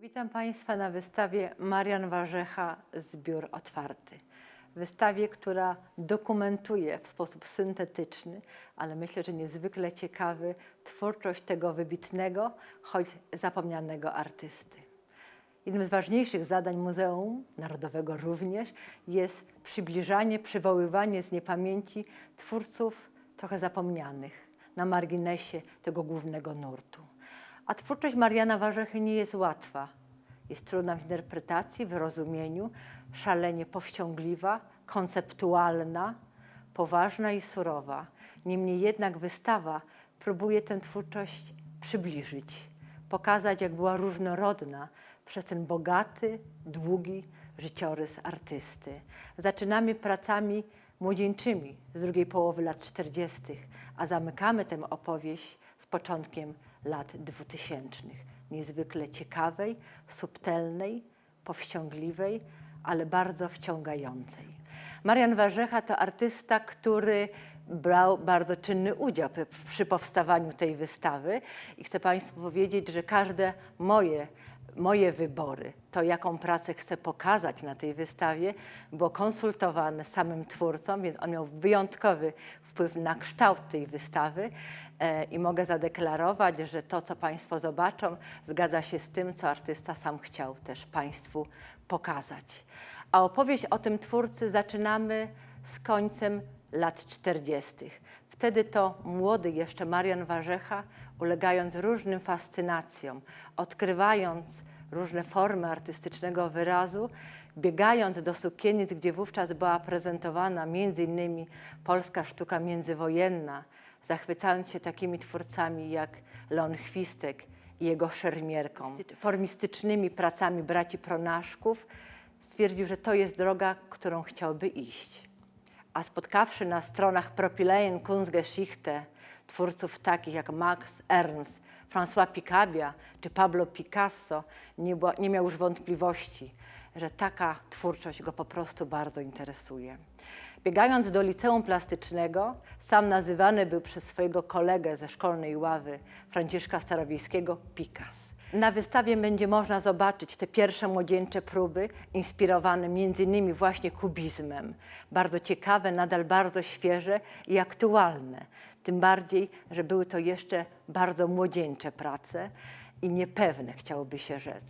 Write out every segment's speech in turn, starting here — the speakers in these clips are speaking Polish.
Witam Państwa na wystawie Marian Warzecha Zbiór Otwarty. Wystawie, która dokumentuje w sposób syntetyczny, ale myślę, że niezwykle ciekawy, twórczość tego wybitnego, choć zapomnianego artysty. Jednym z ważniejszych zadań Muzeum Narodowego również jest przybliżanie, przywoływanie z niepamięci twórców trochę zapomnianych na marginesie tego głównego nurtu. A twórczość Mariana Warzechy nie jest łatwa. Jest trudna w interpretacji, w rozumieniu, szalenie powściągliwa, konceptualna, poważna i surowa. Niemniej jednak wystawa próbuje tę twórczość przybliżyć, pokazać, jak była różnorodna przez ten bogaty, długi życiorys artysty. Zaczynamy pracami młodzieńczymi z drugiej połowy lat 40., a zamykamy tę opowieść z początkiem lat 2000. Niezwykle ciekawej, subtelnej, powściągliwej, ale bardzo wciągającej. Marian Warzecha to artysta, który brał bardzo czynny udział przy powstawaniu tej wystawy i chcę Państwu powiedzieć, że każde moje, moje wybory, to jaką pracę chcę pokazać na tej wystawie, było konsultowane z samym twórcą, więc on miał wyjątkowy wpływ na kształt tej wystawy e, i mogę zadeklarować, że to, co Państwo zobaczą, zgadza się z tym, co artysta sam chciał też Państwu pokazać. A opowieść o tym twórcy zaczynamy z końcem lat 40. Wtedy to młody jeszcze Marian Warzecha, ulegając różnym fascynacjom, odkrywając różne formy artystycznego wyrazu, biegając do sukiennic, gdzie wówczas była prezentowana innymi polska sztuka międzywojenna, zachwycając się takimi twórcami jak Leon Chwistek i jego szermierką, formistycznymi pracami braci Pronaszków, stwierdził, że to jest droga, którą chciałby iść. A spotkawszy na stronach Propyläen Kunstgeschichte twórców takich jak Max Ernst, François Picabia czy Pablo Picasso, nie, była, nie miał już wątpliwości, że taka twórczość go po prostu bardzo interesuje. Biegając do liceum plastycznego, sam nazywany był przez swojego kolegę ze szkolnej ławy Franciszka Starowiejskiego Pikas. Na wystawie będzie można zobaczyć te pierwsze młodzieńcze próby, inspirowane innymi właśnie kubizmem. Bardzo ciekawe, nadal bardzo świeże i aktualne. Tym bardziej, że były to jeszcze bardzo młodzieńcze prace i niepewne, chciałoby się rzec.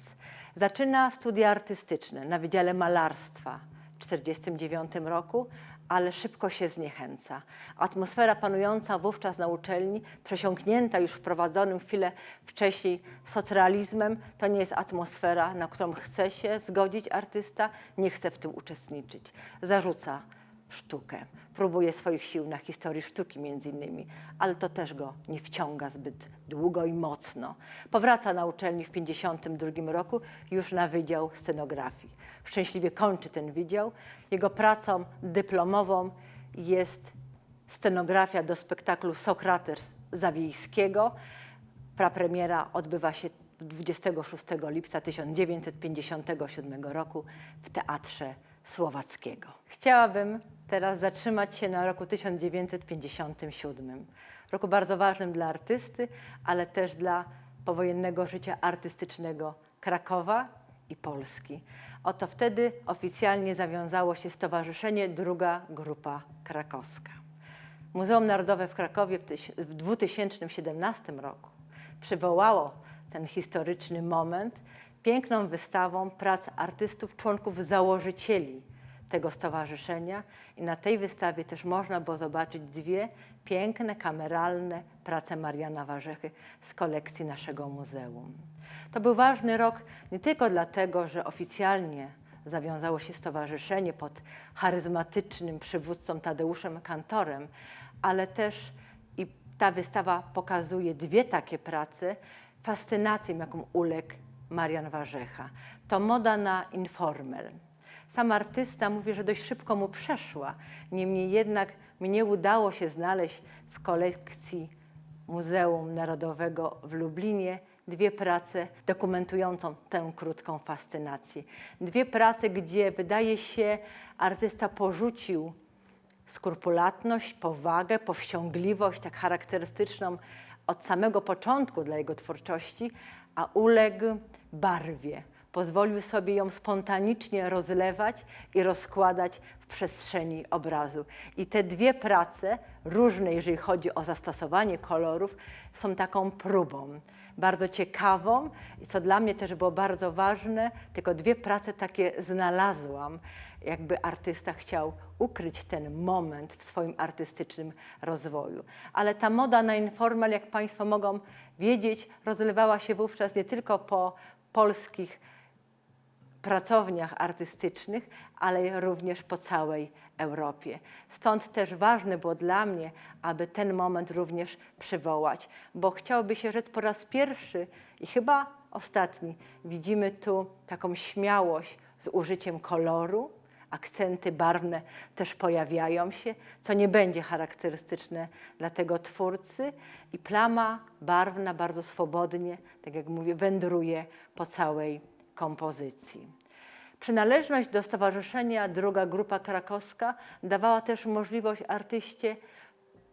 Zaczyna studia artystyczne na Wydziale Malarstwa w 1949 roku, ale szybko się zniechęca. Atmosfera panująca wówczas na uczelni, przesiąknięta już wprowadzonym chwilę wcześniej socrealizmem, to nie jest atmosfera, na którą chce się zgodzić artysta, nie chce w tym uczestniczyć. Zarzuca sztukę. Próbuje swoich sił na historii sztuki między innymi, ale to też go nie wciąga zbyt długo i mocno. Powraca na uczelni w 1952 roku już na Wydział Scenografii. Szczęśliwie kończy ten wydział. Jego pracą dyplomową jest scenografia do spektaklu Sokrates Zawiejskiego. Prapremiera odbywa się 26 lipca 1957 roku w Teatrze Słowackiego. Chciałabym teraz zatrzymać się na roku 1957, roku bardzo ważnym dla artysty, ale też dla powojennego życia artystycznego Krakowa i Polski. Oto wtedy oficjalnie zawiązało się Stowarzyszenie Druga Grupa Krakowska. Muzeum Narodowe w Krakowie w tyś- w 2017 roku przywołało ten historyczny moment piękną wystawą prac artystów, członków założycieli tego stowarzyszenia i na tej wystawie też można było zobaczyć dwie piękne, kameralne prace Mariana Warzechy z kolekcji naszego muzeum. To był ważny rok nie tylko dlatego, że oficjalnie zawiązało się stowarzyszenie pod charyzmatycznym przywódcą Tadeuszem Kantorem, ale też i ta wystawa pokazuje dwie takie prace, fascynacją, jaką uległ Marian Warzecha. To moda na informel. Sam artysta mówi, że dość szybko mu przeszła, niemniej jednak mnie udało się znaleźć w kolekcji Muzeum Narodowego w Lublinie dwie prace dokumentującą tę krótką fascynację. Dwie prace, gdzie wydaje się artysta porzucił skrupulatność, powagę, powściągliwość, tak charakterystyczną od samego początku dla jego twórczości, a uległ barwie. Pozwolił sobie ją spontanicznie rozlewać i rozkładać w przestrzeni obrazu. I te dwie prace, różne jeżeli chodzi o zastosowanie kolorów, są taką próbą. Bardzo ciekawą i co dla mnie też było bardzo ważne, tylko dwie prace takie znalazłam, jakby artysta chciał ukryć ten moment w swoim artystycznym rozwoju. Ale ta moda na informal, jak Państwo mogą wiedzieć, rozlewała się wówczas nie tylko po polskich pracowniach artystycznych, ale również po całej Europie. Stąd też ważne było dla mnie, aby ten moment również przywołać, bo chciałoby się rzec po raz pierwszy i chyba ostatni widzimy tu taką śmiałość z użyciem koloru, akcenty barwne też pojawiają się, co nie będzie charakterystyczne dla tego twórcy i plama barwna bardzo swobodnie, tak jak mówię, wędruje po całej kompozycji. Przynależność do stowarzyszenia Druga Grupa Krakowska dawała też możliwość artyście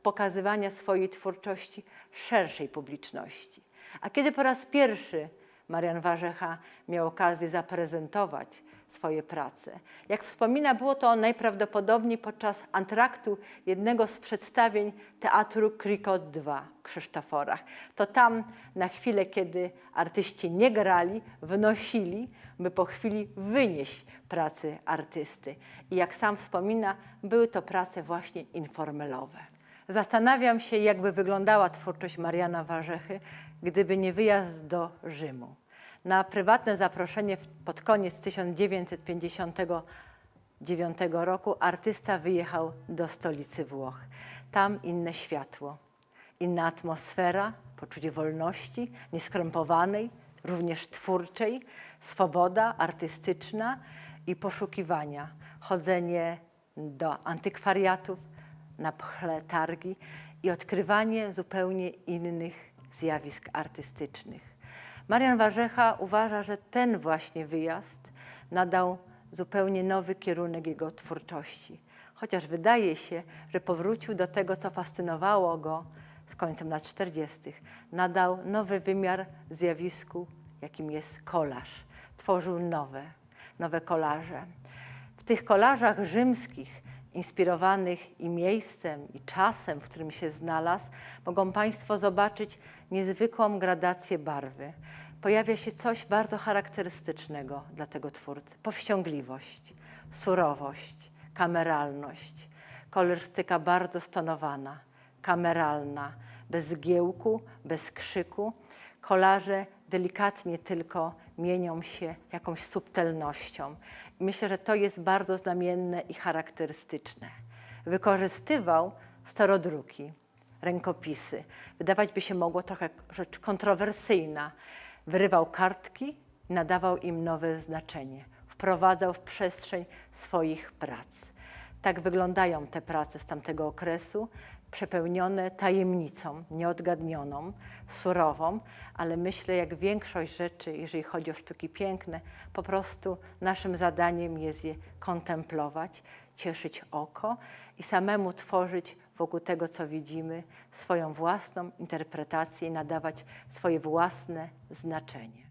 pokazywania swojej twórczości szerszej publiczności. A kiedy po raz pierwszy Marian Warzecha miał okazję zaprezentować swoje prace. Jak wspomina, było to najprawdopodobniej podczas antraktu jednego z przedstawień Teatru Krikot 2 w Krzysztoforach. To tam na chwilę, kiedy artyści nie grali, wnosili, by po chwili wynieść pracy artysty. I jak sam wspomina, były to prace właśnie informelowe. Zastanawiam się, jakby wyglądała twórczość Mariana Warzechy, gdyby nie wyjazd do Rzymu. Na prywatne zaproszenie pod koniec 1959 roku artysta wyjechał do stolicy Włoch. Tam inne światło, inna atmosfera, poczucie wolności, nieskrępowanej, również twórczej, swoboda artystyczna i poszukiwania, chodzenie do antykwariatów, na pchle targi i odkrywanie zupełnie innych zjawisk artystycznych. Marian Warzecha uważa, że ten właśnie wyjazd nadał zupełnie nowy kierunek jego twórczości. Chociaż wydaje się, że powrócił do tego, co fascynowało go z końcem lat 40., nadał nowy wymiar zjawisku, jakim jest kolaż. Tworzył nowe, nowe kolaże. W tych kolażach rzymskich, inspirowanych i miejscem, i czasem, w którym się znalazł, mogą Państwo zobaczyć niezwykłą gradację barwy. Pojawia się coś bardzo charakterystycznego dla tego twórcy. Powściągliwość, surowość, kameralność. Kolorystyka bardzo stonowana, kameralna, bez zgiełku, bez krzyku. Kolarze delikatnie tylko mienią się jakąś subtelnością. Myślę, że to jest bardzo znamienne i charakterystyczne. Wykorzystywał starodruki, rękopisy. Wydawać by się mogło trochę rzecz kontrowersyjna. Wyrywał kartki i nadawał im nowe znaczenie. Wprowadzał w przestrzeń swoich prac. Tak wyglądają te prace z tamtego okresu, przepełnione tajemnicą, nieodgadnioną, surową, ale myślę, jak większość rzeczy, jeżeli chodzi o sztuki piękne, po prostu naszym zadaniem jest je kontemplować, cieszyć oko i samemu tworzyć wokół tego, co widzimy, swoją własną interpretację i nadawać swoje własne znaczenie.